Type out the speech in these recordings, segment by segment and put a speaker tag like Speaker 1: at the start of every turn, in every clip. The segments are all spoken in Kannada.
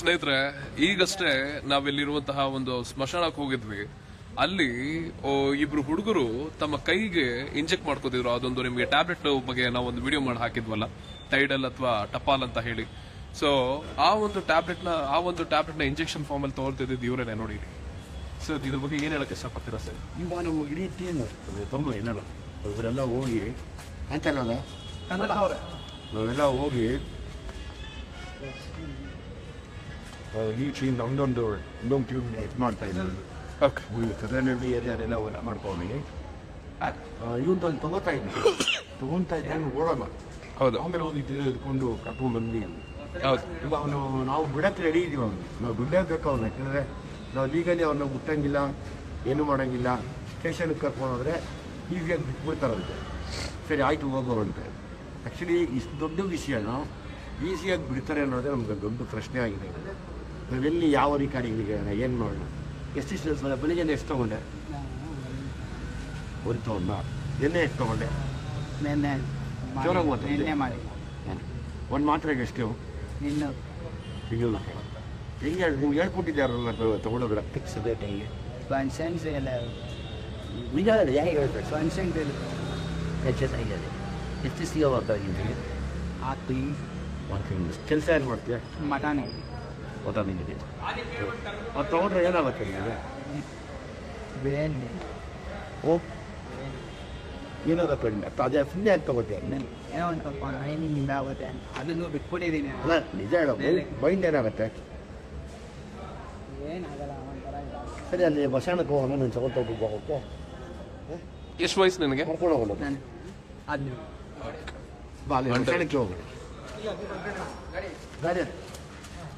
Speaker 1: ಸ್ನೇಹಿತರೆ ಈಗಷ್ಟೇ ನಾವಿಲ್ಲಿರುವಂತಹ ಒಂದು ಸ್ಮಶಾನಕ್ಕೆ ಹೋಗಿದ್ವಿ. ಅಲ್ಲಿ ಓ, ಇಬ್ರು ಹುಡುಗರು ತಮ್ಮ ಕೈಗೆ ಇಂಜೆಕ್ಟ್ ಮಾಡ್ಕೋತಿದ್ರು. ಅದೊಂದು ನಿಮಗೆ ಟ್ಯಾಬ್ಲೆಟ್ ಬಗ್ಗೆ ನಾವು ಒಂದು ವಿಡಿಯೋ ಮಾಡಿ ಹಾಕಿದ್ವಲ್ಲ. ಟೈಡಲ್ ಅಥವಾ ಟಪಾಲ್ ಅಂತ ಹೇಳಿ. ಸೊ ಆ ಒಂದು ಟ್ಯಾಬ್ಲೆಟ್ನ ಆ ಒಂದು ಟ್ಯಾಬ್ಲೆಟ್ನ ಇಂಜೆಕ್ಷನ್ ಫಾರ್ಮ್ ಅಲ್ಲಿ ತಗೊಳ್ತಿದ್ದು ಇವರೇನೆ ನೋಡಿ ಸರ್ ಇದ್ರ ಬಗ್ಗೆ ಏನ್ ಹೇಳಕ್ ಇಷ್ಟಪಡ್ತೀರಾ ಸರ್?
Speaker 2: ಇವಾಗ ನಾವು ಇಡೀ ಟೀಮ್ ತೊಂದರೆ ಏನಲ್ಲ. ಇವರೆಲ್ಲ ಹೋಗಿ ಅಂತಲ್ಲ ನಾವೆಲ್ಲ ಹೋಗಿ ಟೀಮ್ ಒಂದೊಂದು ಒಂದೊಂದು ಟೀಮ್ ಇದು ಮಾಡ್ತಾ ಇದ್ದೀವಿ
Speaker 1: ಓಕೆ
Speaker 2: ಕದನಹಳ್ಳಿ ಏರಿಯಾದೆಲ್ಲ ಅವೆಲ್ಲ ಮಾಡ್ಕೊಂಡು ಅಲ್ಲಿ ತಗೋತಾ ಇದ್ದೀನಿ ತಗೊಂತಾ ಇದ್ದೆ ಓಡೋಣ
Speaker 1: ಹೌದು
Speaker 2: ಆಮೇಲೆ ಹೋಗಿ ತೆಗೆದುಕೊಂಡು ಕರ್ಕೊಂಡು ಬಂದ್ವಿ
Speaker 1: ಹೌದು
Speaker 2: ಈಗ ಅವನು ನಾವು ಬಿಡಕ್ಕೆ ರೆಡಿ ಇದ್ದೀವಿ ಅವನು ನಾವು ಬಿಡಲೇಬೇಕು ಅವನು ಯಾಕಂದರೆ ನಾವು ಲೀಗಲಿ ಅವ್ರನ್ನ ಮುಟ್ಟಂಗಿಲ್ಲ ಏನು ಮಾಡೋಂಗಿಲ್ಲ ಸ್ಟೇಷನ್ಗೆ ಕರ್ಕೊಂಡು ಹೋದ್ರೆ ಈಸಿಯಾಗಿ ಬಿಟ್ಬಿಡ್ತಾರಂತೆ ಸರಿ ಆಯಿತು ಹೋಗೋವಂತೆ ಆ್ಯಕ್ಚುಲಿ ಇಷ್ಟು ದೊಡ್ಡ ವಿಷಯನ ಈಸಿಯಾಗಿ ಬಿಡ್ತಾರೆ ಅನ್ನೋದೇ ನಮ್ಗೆ ದೊಡ್ಡ ಪ್ರಶ್ನೆ ಆಗಿದೆ ನಾವೆಲ್ಲಿ ಯಾವ ಅಧಿಕಾರಿಗಳಿಗೆ ಏನು ಮಾಡೋಣ? ಎಷ್ಟು ಸಲ ಬೆಳಿಗ್ಗೆ ಎಷ್ಟು ತೊಗೊಂಡೆ? ಒಂದು ತೊಗೊಂಡ ಎಣ್ಣೆ ಎಷ್ಟು ತೊಗೊಂಡೆ?
Speaker 3: ನಿನ್ನೆ
Speaker 2: ಜೋರಾಗಿ ಮಾತಾಡಿ.
Speaker 3: ನಿನ್ನೆ ಮಾಡಿ.
Speaker 2: ಒಂದು ಮಾತ್ರೆಗೆ ಎಷ್ಟು?
Speaker 3: ಇನ್ನು
Speaker 2: ಸಿಗಲ್ಲ ಹೆಂಗೆ ನೀವು ಹೇಳ್ಕೊಟ್ಟಿದ್ದಾರಲ್ಲ ತಗೊಳ್ಳೋದ್ರ ಫಿಕ್ಸ್ ರೇಟ್ ಹೆಂಗೆ
Speaker 3: ಫಂಕ್ಷನ್ಸ್ ಎಲ್ಲ
Speaker 2: ನಿಜ ಹೇಗೆ ಹೇಳ್ಬೇಕು?
Speaker 3: ಫಂಕ್ಷನ್
Speaker 2: ಹೆಚ್ಚಾಗಿದೆ ಎಷ್ಟು ಸಿಗೋವಾಗಿದ್ದೀನಿ
Speaker 3: ಹಾಕಿ
Speaker 2: ಕೆಲಸ ಏನು ಮಾಡ್ತೀಯ?
Speaker 3: ಮಟನ್.
Speaker 2: ನಿಂಗಿದೆ ಅದು ತೊಗೊಂಡ್ರೆ ಏನಾಗುತ್ತೆ ನಿಮಗೆ?
Speaker 3: ಬಿರಿಯಾನಿ
Speaker 2: ಓ ಏನಾಗುತ್ತೆ ಅದೇ ಸುಮ್ಮನೆ ಯಾಕೆ ತಗೋತೀಯ?
Speaker 3: ಏನೋ ಒಂದು ಸ್ವಲ್ಪ ಮೈನಿಂದ ಆಗುತ್ತೆ ಅದನ್ನು ಬಿಟ್ಬಿಟ್ಟಿದ್ದೀನಿ.
Speaker 2: ಅಲ್ಲ ನಿಜ ಹೇಳೋ ಮೈಂಡ್ ಏನಾಗುತ್ತೆ?
Speaker 3: ಏನಾಗಲ್ಲ.
Speaker 2: ಸರಿ ಅಲ್ಲಿ ಬಸಣಕ್ಕೆ ಹೋಗೋಣ ನೀನು ತಗೊಂಡು ಹೋಗೋಕ್ಕೆ
Speaker 1: ಎಷ್ಟು ವಯಸ್ಸು ನಿನಗೆ?
Speaker 2: ಕರ್ಕೊಂಡು ಹೋಗೋಣ.
Speaker 3: ಅದು
Speaker 2: ಬಾ ಅಲ್ಲಿ ಬಸಾಣಕ್ಕೆ ಹೋಗೋಣ ಗಾಡಿ.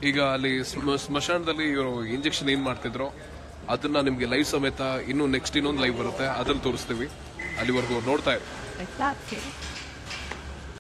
Speaker 1: ಈಗ ಅಲ್ಲಿ ಸ್ಮ- ಸ್ಮಶಾನದಲ್ಲಿ ಇವರು ಇಂಜೆಕ್ಷನ್ ಏನ್ ಮಾಡ್ತಿದ್ರು, ಅದನ್ನ ನಿಮ್ಗೆ ಲೈವ್ ಸಮೇತ ಇನ್ನು ನೆಕ್ಸ್ಟ್ ಇನ್ನೊಂದು ಲೈವ್ ಬರುತ್ತೆ, ಅದ್ರಲ್ಲಿ ತೋರಿಸ್ತೀವಿ. ಅಲ್ಲಿವರೆಗೂ ನೋಡ್ತಾ ಇರಿ.